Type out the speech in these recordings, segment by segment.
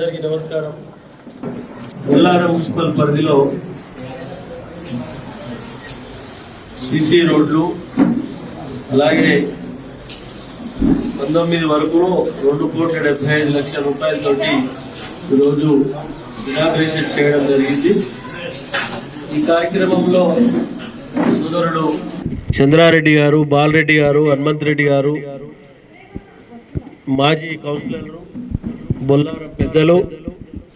నమస్కారం. LR municipal పరిధిలో CC రోడ్లు అలాగే పంతొమ్మిది వరకు రెండు కోట్ల డెబ్బై ఐదు లక్షల రూపాయలతోటి ఈరోజు ఇనాగ్రేషన్ చేయడం జరిగింది. ఈ కార్యక్రమంలో సోదరుడు చంద్రారెడ్డి గారు బాలరెడ్డి గారు హనుమంత్ రెడ్డి గారు మాజీ కౌన్సిలర్లు బొల్లారం పెద్దలు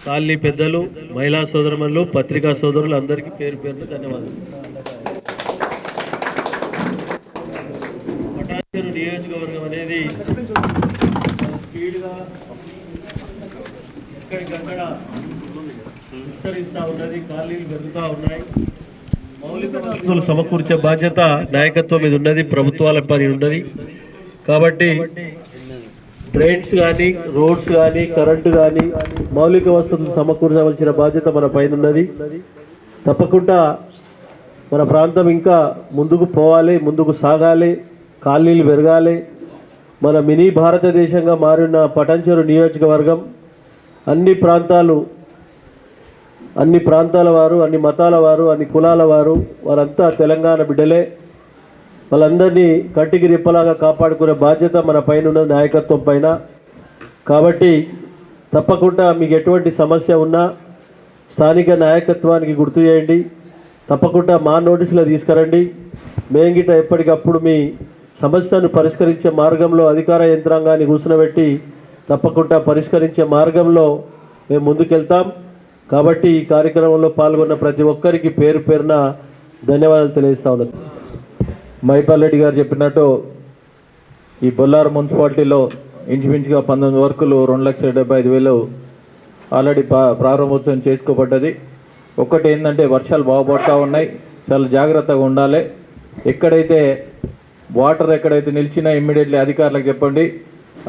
కాలనీ పెద్దలు మహిళా సోదరులు పత్రికా సోదరులు అందరికీ పేరు పేరున ధన్యవాదాలు. పటాచేరు నియోజకవర్గం అనేది స్పీడ్గా విస్తరిస్తూ ఉన్నది కాలనీలు పెరుగుతూ ఉన్నాయి. మౌలిక వసతులు సమకూర్చే బాధ్యత నాయకత్వం మీద ఉన్నది ప్రభుత్వాల పని ఉన్నది. కాబట్టి డ్రైన్స్ కానీ రోడ్స్ కానీ కరెంటు కానీ మౌలిక వసతులు సమకూర్చవలసిన బాధ్యత మన పైన ఉన్నది. తప్పకుండా మన ప్రాంతం ఇంకా ముందుకు పోవాలి ముందుకు సాగాలి కాలనీలు పెరగాలి. మన మినీ భారతదేశంగా మారిన పటంచెరు నియోజకవర్గం అన్ని ప్రాంతాలు అన్ని ప్రాంతాల వారు అన్ని మతాల వారు అన్ని కులాల వారు వారంతా తెలంగాణ బిడ్డలే. వాళ్ళందరినీ కంటికి రిప్పలాగా కాపాడుకునే బాధ్యత మన పైన ఉన్న నాయకత్వం పైన. కాబట్టి తప్పకుండా మీకు ఎటువంటి సమస్య ఉన్నా స్థానిక నాయకత్వానికి గుర్తు చేయండి. తప్పకుండా మా నోటీసులో తీసుకురండి. మేము గిట ఎప్పటికప్పుడు మీ సమస్యను పరిష్కరించే మార్గంలో అధికార యంత్రాంగాన్ని కూర్చునబెట్టి తప్పకుండా పరిష్కరించే మార్గంలో మేము ముందుకెళ్తాం. కాబట్టి ఈ కార్యక్రమంలో పాల్గొన్న ప్రతి ఒక్కరికి పేరు పేరున ధన్యవాదాలు తెలియజేస్తా ఉన్నాను. మైపాల్ రెడ్డి గారు చెప్పినట్టు ఈ బొల్లారు మున్సిపాలిటీలో ఇంచుమించుగా పంతొమ్మిది వర్కులు రెండు లక్షల డెబ్బై ఐదు వేలు ఆల్రెడీ ప్రారంభోత్సవం చేసుకోబడ్డది. ఒక్కటి ఏంటంటే వర్షాలు బాగుపడతా ఉన్నాయి. చాలా జాగ్రత్తగా ఉండాలి. ఎక్కడైతే వాటర్ ఎక్కడైతే నిలిచినా ఇమ్మీడియట్లీ అధికారులకు చెప్పండి.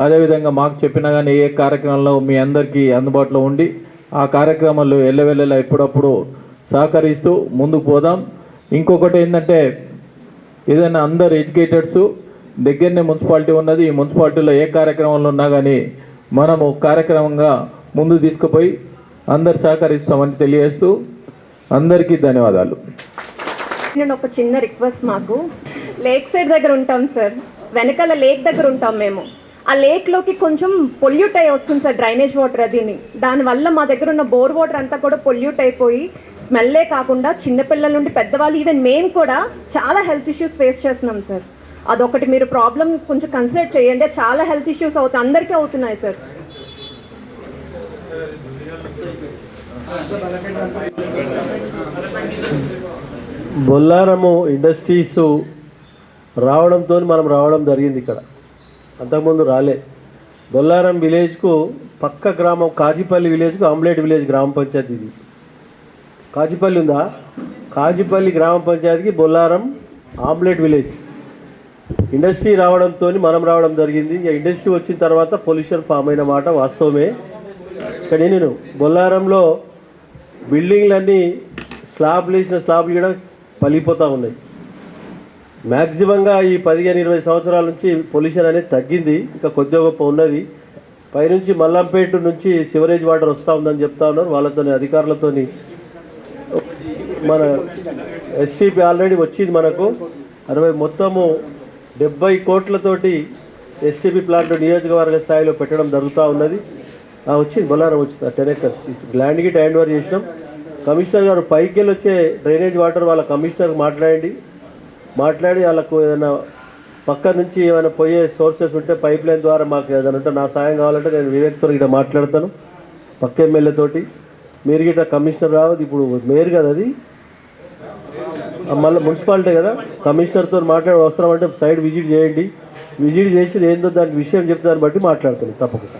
అదేవిధంగా మాకు చెప్పినా కానీ ఏ కార్యక్రమంలో మీ అందరికీ అందుబాటులో ఉండి ఆ కార్యక్రమాలు ఎల్లవెల్లలా ఎప్పుడప్పుడు సహకరిస్తూ ముందుకు పోదాం. ఇంకొకటి ఏంటంటే ఏదైనా అందరు ఎడ్యుకేటెడ్స్ దగ్గరనే మున్సిపాలిటీ ఉన్నది ఈ మున్సిపాలిటీలో ఏ కార్యక్రమంలో ఉన్నా కానీ మనము కార్యక్రమంగా ముందు తీసుకుపోయి అందరు సహకరిస్తామని తెలియజేస్తూ అందరికీ ధన్యవాదాలు. నేను ఒక చిన్న రిక్వెస్ట్ మాకు. లేక్ సైడ్ దగ్గర ఉంటాం సార్. వెనకాల లేక్ దగ్గర ఉంటాం మేము. ఆ లేక్లోకి కొంచెం పొల్యూట్ అయి వస్తుంది సార్ డ్రైనేజ్ వాటర్ అదిని దానివల్ల మా దగ్గర ఉన్న బోర్ వాటర్ అంతా కూడా పొల్యూట్ అయిపోయి స్మెల్లే కాకుండా చిన్నపిల్లల నుండి పెద్దవాళ్ళు ఈవెన్ మేము కూడా చాలా హెల్త్ ఇష్యూస్ ఫేస్ చేస్తున్నాం సార్. అదొకటి మీరు ప్రాబ్లం కొంచెం కన్సిడర్ చేయండి. చాలా హెల్త్ ఇష్యూస్ అవుతాయి అందరికీ అవుతున్నాయి సార్. బొల్లారము ఇండస్ట్రీస్ రావడంతో మనం రావడం జరిగింది ఇక్కడ. అంతకుముందు రాలే. బొల్లారం విలేజ్కు పక్క గ్రామం కాజీపల్లి విలేజ్కు ఆమ్లెట్ విలేజ్ గ్రామ పంచాయతీ ఇది. కాజిపల్లి ఉందా? కాజిపల్లి గ్రామ పంచాయతీకి బొల్లారం ఆమ్లెట్ విలేజ్. ఇండస్ట్రీ రావడంతో మనం రావడం జరిగింది. ఇండస్ట్రీ వచ్చిన తర్వాత పొల్యూషన్ ఫామ్ అయిన మాట వాస్తవమే. కానీ నేను బొల్లారంలో బిల్డింగ్లన్నీ స్లాబ్లు వేసిన స్లాబ్లు కూడా పలిగిపోతూ ఉన్నాయి. మ్యాక్సిమంగా ఈ పదిహేను ఇరవై సంవత్సరాల నుంచి పొల్యూషన్ అనేది తగ్గింది. ఇంకా కొద్దిగా గొప్ప ఉన్నది. పైనుంచి మల్లంపేట నుంచి సివరేజ్ వాటర్ వస్తూ ఉందని చెప్తా ఉన్నారు. వాళ్ళతోని అధికారులతోని మన ఎస్టీపీ ఆల్రెడీ వచ్చింది మనకు. అరవై మొత్తము డెబ్బై కోట్లతోటి ఎస్టీపీ ప్లాంట్ నియోజకవర్గ స్థాయిలో పెట్టడం జరుగుతూ ఉన్నది. వచ్చింది బొల్లారం వచ్చింది టెన్ ఎకర్స్ ల్యాండ్కి హ్యాండ్ ఓవర్ చేసినాం. కమిషనర్ గారు పైకి వెళ్ళి వచ్చే డ్రైనేజ్ వాటర్ వాళ్ళ కమిషనర్ మాట్లాడండి. మాట్లాడి వాళ్ళకు ఏదైనా పక్క నుంచి ఏమైనా పోయే సోర్సెస్ ఉంటే పైప్ లైన్ ద్వారా మాకు ఏదైనా ఉంటే నా సాయం కావాలంటే నేను వివేక్తో ఇక్కడ మాట్లాడతాను. పక్క ఎమ్మెల్యే తోటి మీరు గిట్ట కమిషనర్ రావద్దు ఇప్పుడు మేయర్ కదా అది? మళ్ళీ మున్సిపాలిటీ కదా? కమిషనర్తో మాట్లాడే అవసరం అంటే సైడ్ విజిట్ చేయండి. విజిట్ చేసి ఏందో దాని విషయం చెప్తే దాన్ని బట్టి మాట్లాడుతాను తప్పకుండా.